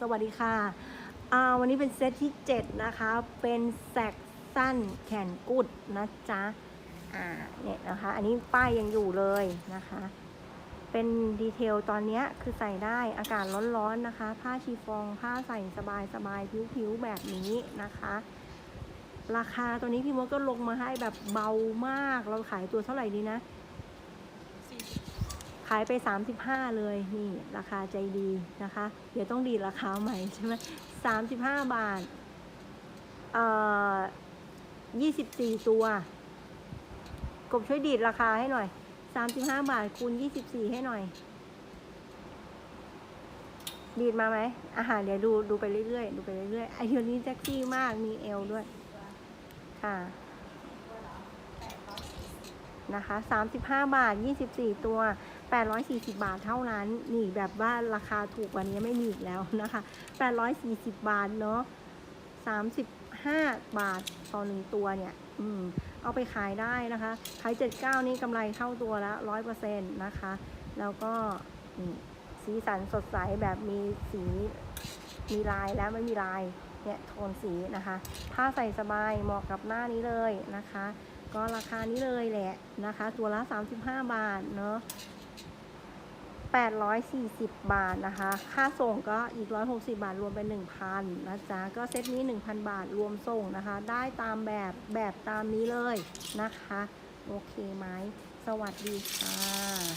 สวัสดีค่ะอ่าวันนี้เป็นเซตที่ 7 นะคะ เป็นแสกสั้นแขนกุดนะจ๊ะอ่าเนี่ยนะคะ อันนี้ป้ายยังอยู่เลยนะคะ เป็นดีเทลตอนนี้คือใส่ได้อากาศร้อนๆนะคะ ผ้าชีฟองผ้าใส่สบายๆผิวๆ แบบนี้นะคะ ราคาตัวนี้พี่มดก็ลงมาให้แบบเบามาก เราขายตัวเท่าไหร่ดีนะายไป 35 เลยนี่ราคาใจดีนะคะ เดี๋ยวต้องดีดราคาใหม่ใช่ไหม35บห้าบาทเอ่อ24ตัวกบช่วยดีดราคาให้หน่อย35บห้าบาทคูณ24ให้หน่อย ดีดมาไหมอาหารเดี๋ยวดูดูไปเรื่อยๆดูไปเรื่อยๆไอเดียนี้แจ็คซี่มากมีเอลด้วย ค่ะนะคะ 35 บาท 24 ตัว 840 บาทเท่านั้น นี่แบบว่าราคาถูกกว่านี้ไม่มีอีกแล้วนะคะ 840 บาทเนาะ35 บาทต่อหนึ่งตัวเนี่ย อืม เอาไปขายได้นะคะขาย79 นี่กำไรเข้าตัวแล้ว100%นะคะ แล้วก็นี่สีสันสดใสแบบมีสีมีลายแล้วไม่มีลายเนี่ยโทนสีนะคะผ้าใส่สบายเหมาะกับหน้านี้เลยนะคะ ก็ราคานี้เลยแหละนะคะ ตัวละ 35 บาทเนาะ 840 บาทนะคะ ค่าส่งก็อีก 160 บาทรวมเป็น 1,000นะจ๊ะ ก็เซตนี้ 1,000 บาทรวมส่งนะคะ ได้ตามแบบแบบตามนี้เลยนะคะ โอเคไหม สวัสดีค่ะ